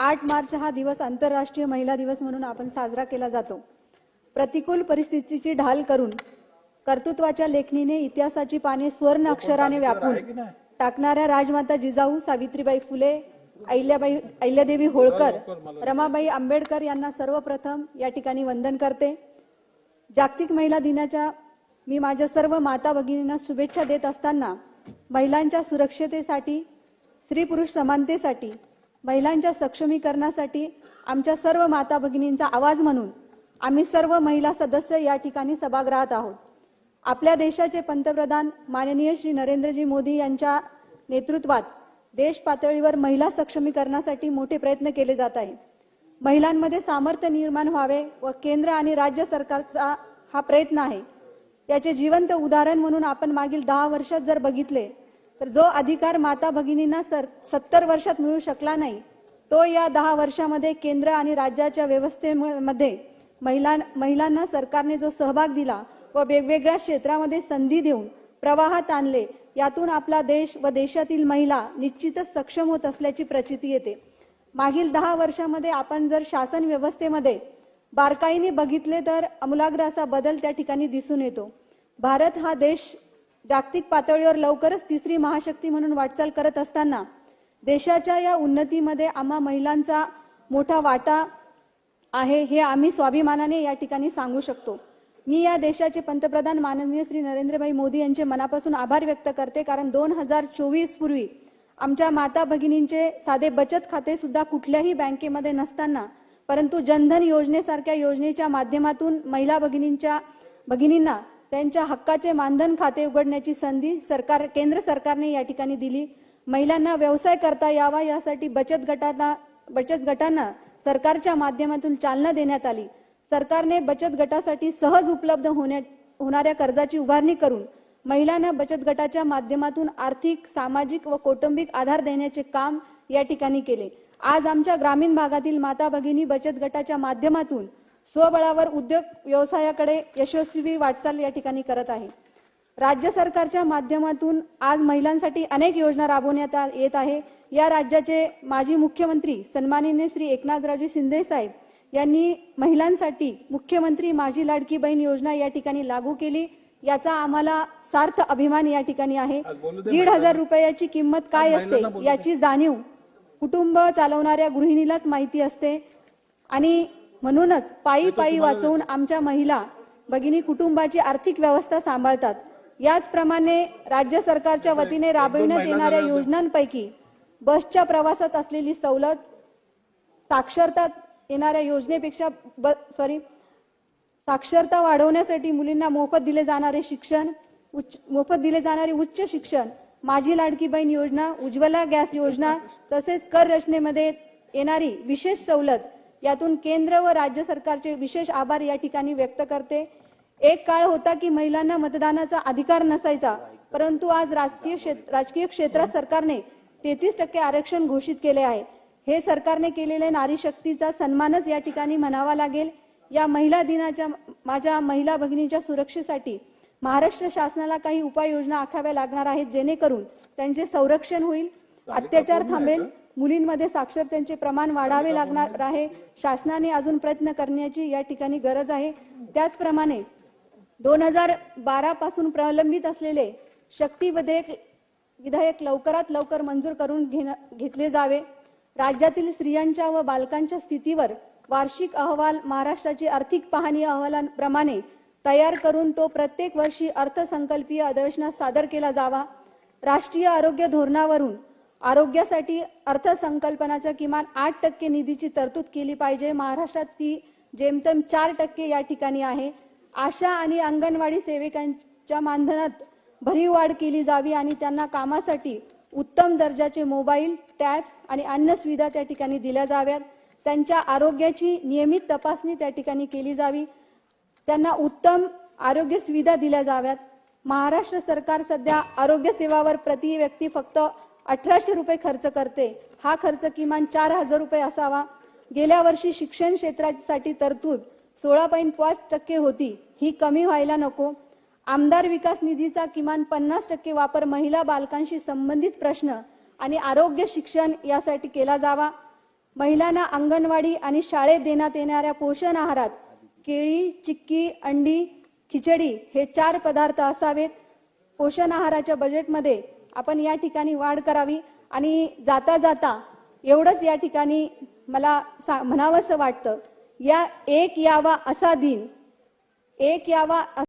आठ मार्च हा दिवस आंतरराष्ट्रीय महिला दिवस म्हणून आपण साजरा केला जातो. प्रतिकूल परिस्थितीची ढाल करून कर्तृत्वाच्या लेखणीने इतिहासाची पाने स्वर्ण अक्षराने व्यापून टाकणाऱ्या राजमाता जिजाऊ सावित्रीबाई फुले अहिल्याबाई अहिल्यादेवी होळकर रमाबाई आंबेडकर यांना सर्वप्रथम या ठिकाणी वंदन करते. जागतिक महिला दिनाच्या मी माझ्या सर्व माता भगिनींना शुभेच्छा देत असताना महिलांच्या सुरक्षतेसाठी स्त्री पुरुष समानतेसाठी महिलांच्या सक्षमीकरणासाठी आमच्या सर्व माता भगिनींचा आवाज म्हणून आम्ही सर्व महिला सदस्य या ठिकाणी सभागृहात आहोत. आपल्या देशाचे पंतप्रधान माननीय श्री नरेंद्रजी मोदी यांच्या नेतृत्वात देश पातळीवर महिला सक्षमीकरणासाठी मोठे प्रयत्न केले जात आहे महिलांमध्ये सामर्थ्य निर्माण व्हावे व केंद्र आणि राज्य सरकारचा हा प्रयत्न आहे. याचे जिवंत उदाहरण म्हणून आपण मागील दहा वर्षात जर बघितले तर जो अधिकार माता भगिनींना सर सत्तर वर्षात मिळू शकला नाही तो या दहा वर्षामध्ये केंद्र आणि राज्याच्या व्यवस्थेमध्ये महिला महिलांना सरकारने जो सहभाग दिला व वेगवेगळ्या क्षेत्रामध्ये संधी देऊन प्रवाहात आणले यातून आपला देश व देशातील महिला निश्चितच सक्षम होत असल्याची प्रचिती येते. मागील दहा वर्षामध्ये आपण जर शासन व्यवस्थेमध्ये बारकाईने बघितले तर अमूलाग्र असा बदल त्या ठिकाणी दिसून येतो. भारत हा देश जागतिक पातळीवर लवकरच तिसरी महाशक्ती म्हणून वाटचाल करत असताना देशाच्या या उन्नतीमध्ये आम्हा महिलांचा मोठा वाटा आहे हे आम्ही स्वाभिमानाने या ठिकाणी सांगू शकतो. मी या देशाचे पंतप्रधान माननीय श्री नरेंद्रभाई मोदी यांचे मनापासून आभार व्यक्त करते कारण दोन हजार चोवीस पूर्वी आमच्या माता भगिनींचे साधे बचत खाते सुद्धा कुठल्याही बँकेमध्ये नसताना परंतु जनधन योजनेसारख्या योजनेच्या माध्यमातून महिला भगिनींच्या भगिनींना त्यांच्या हक्काचे मानधन खाते उघडण्याची संधी सरकार केंद्र सरकारने या ठिकाणी दिली. महिलांना व्यवसाय करता यावा यासाठी बचत गटांना बचत गटांना सरकारच्या माध्यमातून चालना देण्यात आली. सरकारने बचत गटासाठी सहज उपलब्ध होण्या होणाऱ्या कर्जाची उभारणी करून महिलांना बचत गटाच्या माध्यमातून आर्थिक सामाजिक व कौटुंबिक आधार देण्याचे काम या ठिकाणी केले. आज आमच्या ग्रामीण भागातील माता भगिनी बचत गटाच्या माध्यमातून स्वबळावर उद्योग व्यवसायाकडे यशस्वी वाटचाल या ठिकाणी करत आहे. राज्य सरकारच्या माध्यमातून आज महिलांसाठी अनेक योजना राबवण्यात येत आहे. या राज्याचे माजी मुख्यमंत्री सन्माननीय श्री एकनाथरावजी शिंदे साहेब यांनी महिलांसाठी मुख्यमंत्री माझी लाडकी बहीण योजना या ठिकाणी लागू केली. याचा आम्हाला सार्थ अभिमान या ठिकाणी आहे. दीड हजार रुपयाची किंमत काय असते याची जाणीव कुटुंब चालवणाऱ्या गृहिणीलाच माहिती असते. आणि म्हणूनच पायी पायी वाचवून आमच्या महिला भगिनी कुटुंबाची आर्थिक व्यवस्था सांभाळतात. याचप्रमाणे राज्य सरकारच्या वतीने राबविण्यात येणाऱ्या योजनांपैकी बसच्या प्रवासात असलेली सवलत साक्षरता येणाऱ्या योजनेपेक्षा सॉरी साक्षरता वाढवण्यासाठी मुलींना मोफत दिले जाणारे शिक्षण उच्च मोफत दिले जाणारे उच्च शिक्षण माझी लाडकी बहीण योजना उज्ज्वला गॅस योजना तसेच कर रचनेमध्ये येणारी विशेष सवलत यातून केंद्र व राज्य सरकारचे विशेष आभार या ठिकाणी व्यक्त करते. एक काळ होता की महिलांना मतदानाचा अधिकार नसायचा परंतु आज राजकीय क्षेत्र राजकीय क्षेत्रात सरकारने तेहतीस टक्के आरक्षण घोषित केले आहे. हे सरकारने केलेले नारी शक्तीचा सन्मानच या ठिकाणी म्हणावा लागेल. या महिला दिनाच्या माझ्या महिला भगिनीच्या सुरक्षेसाठी महाराष्ट्र शासनाला काही उपाययोजना आखाव्या लागणार आहेत जेणेकरून त्यांचे संरक्षण होईल. अत्याचार थांबेल. मुलींमध्ये साक्षरतेचे प्रमाण वाढावे लागणार आहे? शासनाने अजून प्रयत्न करण्याची या ठिकाणी गरज आहे. त्याचप्रमाणे दोन हजार बारा पासून प्रलंबित असलेले शक्ती विधेयक विधेयक लवकरात लवकर मंजूर करून घेणं- घेतले जावे. राज्यातील स्त्रियांच्या व बालकांच्या स्थितीवर वार्षिक अहवाल महाराष्ट्राची आर्थिक पाहणी अहवालांप्रमाणे तयार करून तो प्रत्येक वर्षी अर्थसंकल्पीय अधिवेशनात सादर केला जावा. राष्ट्रीय आरोग्य धोरणावरून आरोग्यासाठी अर्थसंकल्पनाच्या किमान आठ टक्के निधीची तरतूद केली पाहिजे. महाराष्ट्रात ती जेमतेम चार टक्के या ठिकाणी आहे. आशा आणि अंगणवाडी सेविकांच्या मानधनात भरीव वाढ केली जावी आणि त्यांना कामासाठी उत्तम दर्जाचे मोबाईल टॅब्स आणि अन्य सुविधा त्या ठिकाणी दिल्या जाव्यात. त्यांच्या आरोग्याची नियमित तपासणी त्या ठिकाणी केली जावी. त्यांना उत्तम आरोग्य सुविधा दिल्या जाव्यात. महाराष्ट्र सरकार सध्या आरोग्य सेवावर प्रति व्यक्ती फक्त अठराशे रुपये खर्च करते. हा खर्च किमान चार हजार रुपये असावा. गेल्या वर्षी शिक्षण क्षेत्रासाठी तरतूद सोळा पॉईंट पाच टक्के होती. ही कमी व्हायला नको. आमदार विकास निधीचा किमान पन्नास टक्के वापर महिला बालकांशी संबंधित प्रश्न आणि आरोग्य शिक्षण यासाठी केला जावा. महिलांना अंगणवाडी आणि शाळेत देण्यात येणाऱ्या पोषण आहारात केळी चिक्की अंडी खिचडी हे चार पदार्थ असावेत. पोषण आहाराच्या बजेटमध्ये आपण या ठिकाणी वाढ करावी आणि जाता जाता एवढंच या ठिकाणी मला सा- म्हणावंसं वाटतं. या एक यावा असा दिन एक यावा